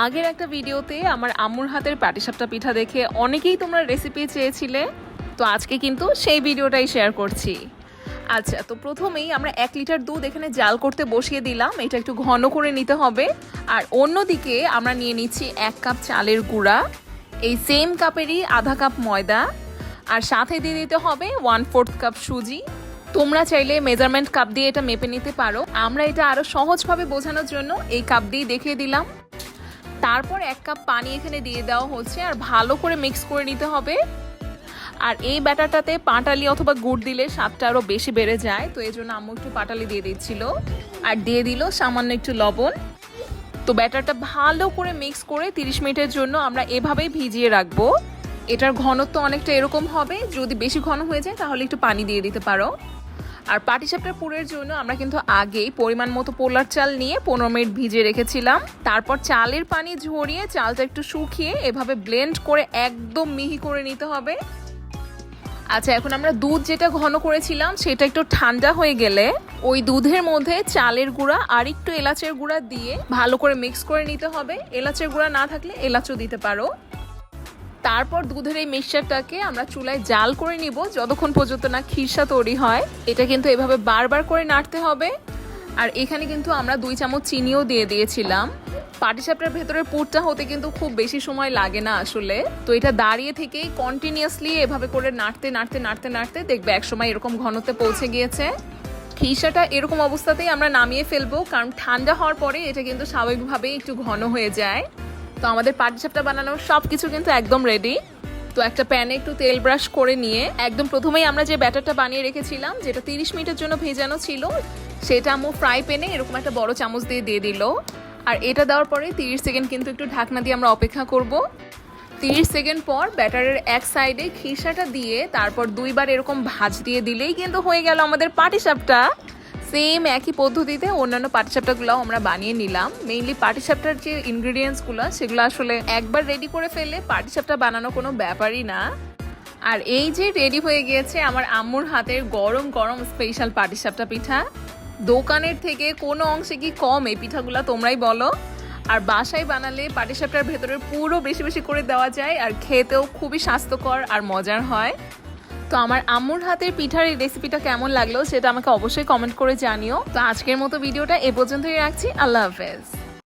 আগের একটা ভিডিওতে আমার আম্মুর হাতের পাটিসাপটা পিঠা দেখে অনেকেই তোমরা রেসিপি চেয়েছিলে, তো আজকে কিন্তু সেই ভিডিওটাই শেয়ার করছি। আচ্ছা তো প্রথমেই আমরা এক লিটার দুধ এখানে জাল করতে বসিয়ে দিলাম, এটা একটু ঘন করে নিতে হবে। আর অন্যদিকে আমরা নিয়ে নিচ্ছি এক কাপ চালের গুঁড়া, এই সেম কাপেরই আধা কাপ ময়দা, আর সাথে দিয়ে দিতে হবে ওয়ান ফোর্থ কাপ সুজি। তোমরা চাইলে মেজারমেন্ট কাপ দিয়ে এটা মেপে নিতে পারো। আমরা এটা আরও সহজভাবে বোঝানোর জন্য এই কাপ দিয়ে দেখিয়ে দিলাম। তারপর এক কাপ পানি এখানে দিয়ে দেওয়া হচ্ছে আর ভালো করে মিক্স করে নিতে হবে। আর এই ব্যাটারটাতে পাটালি অথবা গুড় দিলে স্বাদটা আরও বেশি বেড়ে যায়, তো এই জন্য আম্মু একটু পাটালি দিয়ে দিচ্ছিল। আর দিয়ে দিল সামান্য একটু লবণ। তো ব্যাটারটা ভালো করে মিক্স করে 30 মিনিটের জন্য আমরা এভাবেই ভিজিয়ে রাখব। এটার ঘনত্ব অনেকটা এরকম হবে, যদি বেশি ঘন হয়ে যায় তাহলে একটু পানি দিয়ে দিতে পারো। আর পাটিসাপটার পুরের জন্য আমরা কিন্তু আগেই পরিমাণ মতো পোলার চাল নিয়ে পনেরো মিনিট ভিজিয়ে রেখেছিলাম। তারপর চালের পানি ঝরিয়ে চালটা একটু শুকিয়ে এভাবে ব্লেন্ড করে একদম মিহি করে নিতে হবে। আচ্ছা এখন আমরা দুধ যেটা ঘন করেছিলাম সেটা একটু ঠান্ডা হয়ে গেলে ওই দুধের মধ্যে চালের গুঁড়া আর একটু এলাচের গুঁড়া দিয়ে ভালো করে মিক্স করে নিতে হবে। এলাচের গুঁড়া না থাকলে এলাচও দিতে পারো। তারপর দুধের এই মিক্সচারটাকে আমরা চুলায় জাল করে নিব, যতক্ষণ পর্যন্ত না খিরসা তৈরি হয়। এটা কিন্তু এভাবে বারবার করে নাড়তে হবে। আর এখানে কিন্তু আমরা দুই চামচ চিনিও দিয়ে দিয়েছিলাম। পাটিসাপটার ভেতরের পুরটা হতে কিন্তু খুব বেশি সময় লাগে না আসলে। তো এটা দাঁড়িয়ে থেকেই কন্টিনিউয়াসলি এভাবে করে নাড়তে নাড়তে নাড়তে নাড়তে দেখবে একসময় এরকম ঘনত্বে পৌঁছে গিয়েছে। খিসাটা এরকম অবস্থাতেই আমরা নামিয়ে ফেলব, কারণ ঠান্ডা হওয়ার পরে এটা কিন্তু স্বাভাবিকভাবেই একটু ঘন হয়ে যায়। তো আমাদের পাটিসাপটা বানানোর সব কিছু কিন্তু একদম রেডি তো একটা প্যানে একটু তেল ব্রাশ করে নিয়ে একদম প্রথমেই আমরা যে ব্যাটারটা বানিয়ে রেখেছিলাম, যেটা তিরিশ মিনিটের জন্য ভেজানো ছিল, সেটা আমু ফ্রাই প্যানে এরকম একটা বড় চামচ দিয়ে দিয়ে দিল। আর এটা দেওয়ার পরে তিরিশ সেকেন্ড কিন্তু একটু ঢাকনা দিয়ে আমরা অপেক্ষা করব। তিরিশ সেকেন্ড পর ব্যাটারের এক সাইডে খিসাটা দিয়ে তারপর দুইবার এরকম ভাজ দিয়ে দিলেই কিন্তু হয়ে গেল আমাদের পাটিসাপটা সেম একই পদ্ধতিতে অন্যান্য পাটিসাপটাগুলো আমরা বানিয়ে নিলাম। মেইনলি পাটিসাপটার যে ইনগ্রিডিয়েন্টসগুলো সেগুলো আসলে একবার রেডি করে ফেললে পাটিসাপটা বানানো কোনো ব্যাপারই না। আর এই যে রেডি হয়ে গিয়েছে আমার আম্মুর হাতের গরম গরম স্পেশাল পাটিসাপটা পিঠা। দোকানের থেকে কোনো অংশে কি কম এই পিঠাগুলো তোমরাই বলো। আর বাসায় বানালে পাটিসাপটার ভেতরের পুরো বেশি বেশি করে দেওয়া যায় আর খেতেও খুবই স্বাস্থ্যকর আর মজার হয়। তো আমার আম্মুর হাতের পিঠার এই রেসিপিটা কেমন লাগল সেটা আমাকে অবশ্যই কমেন্ট করে জানিও। তো আজকের মতো ভিডিওটা এ পর্যন্তই রাখছি। আল্লাহ হাফেজ।